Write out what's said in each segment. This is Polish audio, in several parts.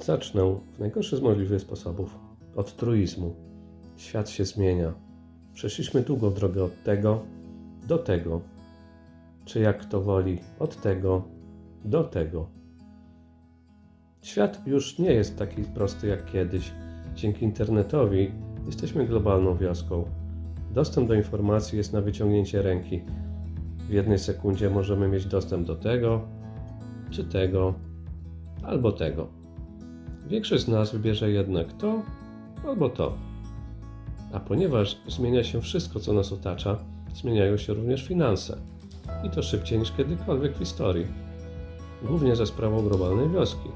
Zacznę w najgorszy z możliwych sposobów od truizmu. Świat się zmienia. Przeszliśmy długą drogę od tego do tego. Czy jak kto woli, od tego do tego. Świat już nie jest taki prosty jak kiedyś. Dzięki internetowi jesteśmy globalną wioską. Dostęp do informacji jest na wyciągnięcie ręki. W jednej sekundzie możemy mieć dostęp do tego, czy tego, albo tego. Większość z nas wybierze jednak to albo to. A ponieważ zmienia się wszystko, co nas otacza, zmieniają się również finanse. I to szybciej niż kiedykolwiek w historii. Głównie za sprawą globalnej wioski.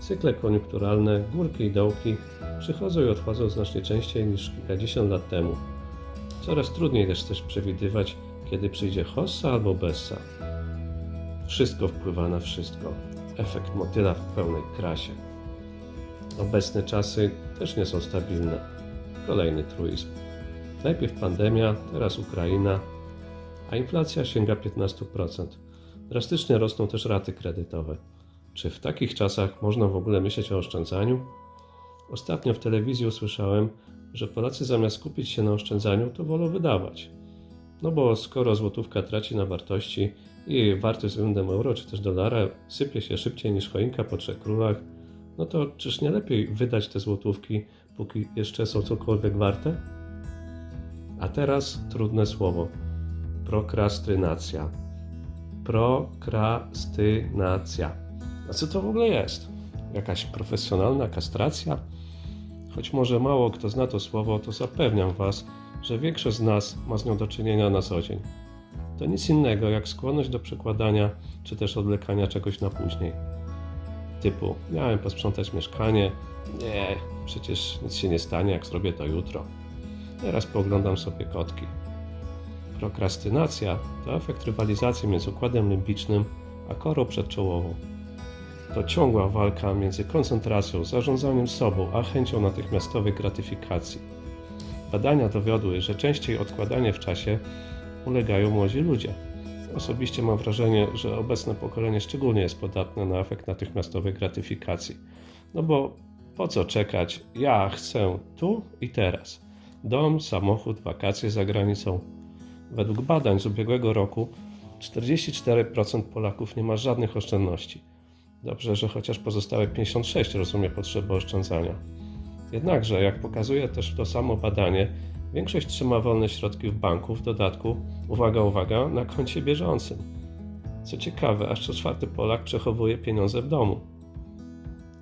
Cykle koniunkturalne, górki i dołki przychodzą i odchodzą znacznie częściej niż kilkadziesiąt lat temu. Coraz trudniej też też przewidywać, kiedy przyjdzie hossa albo bessa. Wszystko wpływa na wszystko. Efekt motyla w pełnej krasie. Obecne czasy też nie są stabilne. Kolejny truizm. Najpierw pandemia, teraz Ukraina, a inflacja sięga 15%. Drastycznie rosną też raty kredytowe. Czy w takich czasach można w ogóle myśleć o oszczędzaniu? Ostatnio w telewizji usłyszałem, że Polacy zamiast skupić się na oszczędzaniu, to wolą wydawać. No bo skoro złotówka traci na wartości i jej wartość względem euro czy też dolara sypie się szybciej niż choinka po trzech królach, no to czyż nie lepiej wydać te złotówki, póki jeszcze są cokolwiek warte? A teraz trudne słowo. Prokrastynacja. Prokrastynacja. A co to w ogóle jest? Jakaś profesjonalna kastracja? Choć może mało kto zna to słowo, to zapewniam Was, że większość z nas ma z nią do czynienia na co dzień. To nic innego jak skłonność do przekładania czy też odwlekania czegoś na później. Typu, miałem posprzątać mieszkanie, nie, przecież nic się nie stanie, jak zrobię to jutro. Teraz pooglądam sobie kotki. Prokrastynacja to efekt rywalizacji między układem limbicznym a korą przedczołową. To ciągła walka między koncentracją, zarządzaniem sobą, a chęcią natychmiastowej gratyfikacji. Badania dowiodły, że częściej odkładanie w czasie ulegają młodzi ludzie. Osobiście mam wrażenie, że obecne pokolenie szczególnie jest podatne na efekt natychmiastowej gratyfikacji. No bo po co czekać? Ja chcę tu i teraz. Dom, samochód, wakacje za granicą. Według badań z ubiegłego roku 44% Polaków nie ma żadnych oszczędności. Dobrze, że chociaż pozostałe 56% rozumie potrzebę oszczędzania. Jednakże, jak pokazuje też to samo badanie, większość trzyma wolne środki w banku, w dodatku, uwaga, uwaga, na koncie bieżącym. Co ciekawe, aż co czwarty Polak przechowuje pieniądze w domu.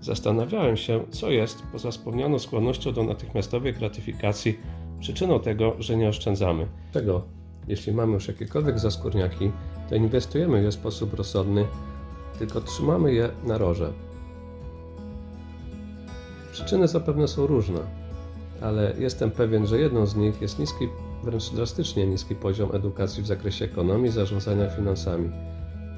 Zastanawiałem się, co jest, poza wspomnianą skłonnością do natychmiastowej gratyfikacji, przyczyną tego, że nie oszczędzamy. Tego, jeśli mamy już jakiekolwiek zaskórniaki, to inwestujemy je w sposób rozsądny, tylko trzymamy je na roże. Przyczyny zapewne są różne, ale jestem pewien, że jedną z nich jest niski, wręcz drastycznie niski poziom edukacji w zakresie ekonomii i zarządzania finansami.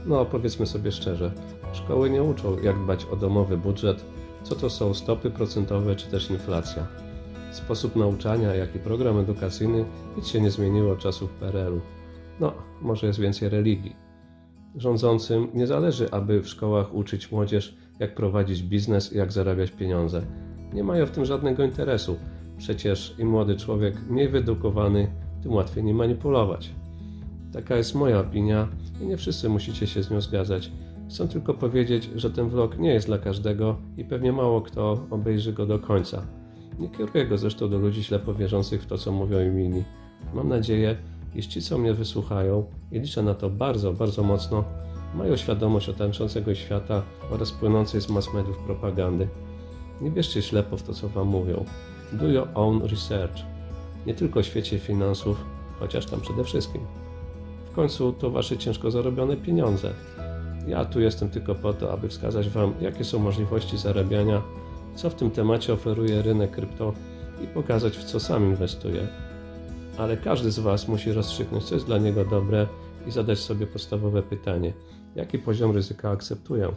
No, powiedzmy sobie szczerze, szkoły nie uczą, jak dbać o domowy budżet, co to są stopy procentowe czy też inflacja. Sposób nauczania, jak i program edukacyjny nic się nie zmieniło od czasów PRL-u. No, może jest więcej religii. Rządzącym nie zależy, aby w szkołach uczyć młodzież, jak prowadzić biznes i jak zarabiać pieniądze. Nie mają w tym żadnego interesu. Przecież im młody człowiek mniej wyedukowany, tym łatwiej nim manipulować. Taka jest moja opinia i nie wszyscy musicie się z nią zgadzać. Chcę tylko powiedzieć, że ten vlog nie jest dla każdego i pewnie mało kto obejrzy go do końca. Nie kieruję go zresztą do ludzi ślepo wierzących w to, co mówią im inni. Mam nadzieję, iż ci, co mnie wysłuchają, i liczę na to bardzo, bardzo mocno, mają świadomość otaczającego świata oraz płynącej z mass mediów propagandy. Nie bierzcie ślepo w to, co wam mówią. Do your own research. Nie tylko w świecie finansów, chociaż tam przede wszystkim. W końcu to wasze ciężko zarobione pieniądze. Ja tu jestem tylko po to, aby wskazać wam, jakie są możliwości zarabiania, co w tym temacie oferuje rynek krypto i pokazać, w co sam inwestuje. Ale każdy z was musi rozstrzygnąć, co jest dla niego dobre i zadać sobie podstawowe pytanie: jaki poziom ryzyka akceptuję?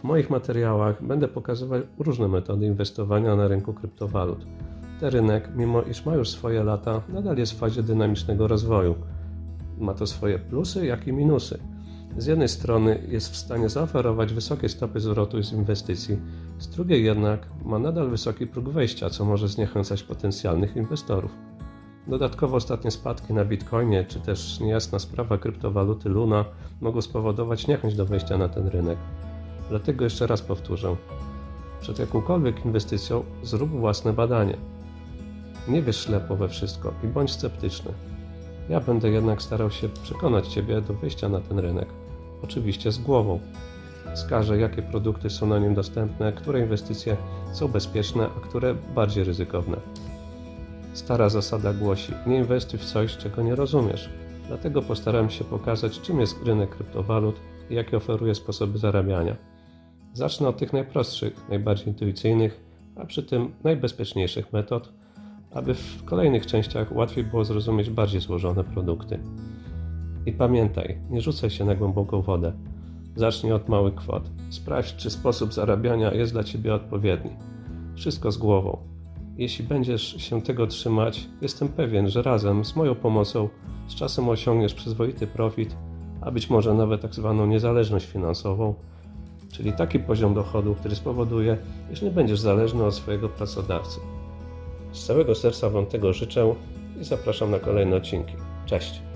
W moich materiałach będę pokazywać różne metody inwestowania na rynku kryptowalut. Ten rynek, mimo iż ma już swoje lata, nadal jest w fazie dynamicznego rozwoju. Ma to swoje plusy, jak i minusy. z jednej strony jest w stanie zaoferować wysokie stopy zwrotu z inwestycji, z drugiej jednak ma nadal wysoki próg wejścia, co może zniechęcać potencjalnych inwestorów. Dodatkowo ostatnie spadki na Bitcoinie, czy też niejasna sprawa kryptowaluty Luna mogą spowodować niechęć do wejścia na ten rynek. Dlatego jeszcze raz powtórzę. Przed jakąkolwiek inwestycją zrób własne badanie. Nie wierz ślepo we wszystko i bądź sceptyczny. Ja będę jednak starał się przekonać Ciebie do wejścia na ten rynek. Oczywiście z głową. Wskażę, jakie produkty są na nim dostępne, które inwestycje są bezpieczne, a które bardziej ryzykowne. Stara zasada głosi: nie inwestuj w coś, czego nie rozumiesz. Dlatego postaram się pokazać, czym jest rynek kryptowalut i jakie oferuje sposoby zarabiania. Zacznę od tych najprostszych, najbardziej intuicyjnych, a przy tym najbezpieczniejszych metod, aby w kolejnych częściach łatwiej było zrozumieć bardziej złożone produkty. I pamiętaj, nie rzucaj się na głęboką wodę. Zacznij od małych kwot. Sprawdź, czy sposób zarabiania jest dla Ciebie odpowiedni. Wszystko z głową. Jeśli będziesz się tego trzymać, jestem pewien, że razem z moją pomocą z czasem osiągniesz przyzwoity profit, a być może nawet tak zwaną niezależność finansową, czyli taki poziom dochodu, który spowoduje, iż nie będziesz zależny od swojego pracodawcy. Z całego serca Wam tego życzę i zapraszam na kolejne odcinki. Cześć!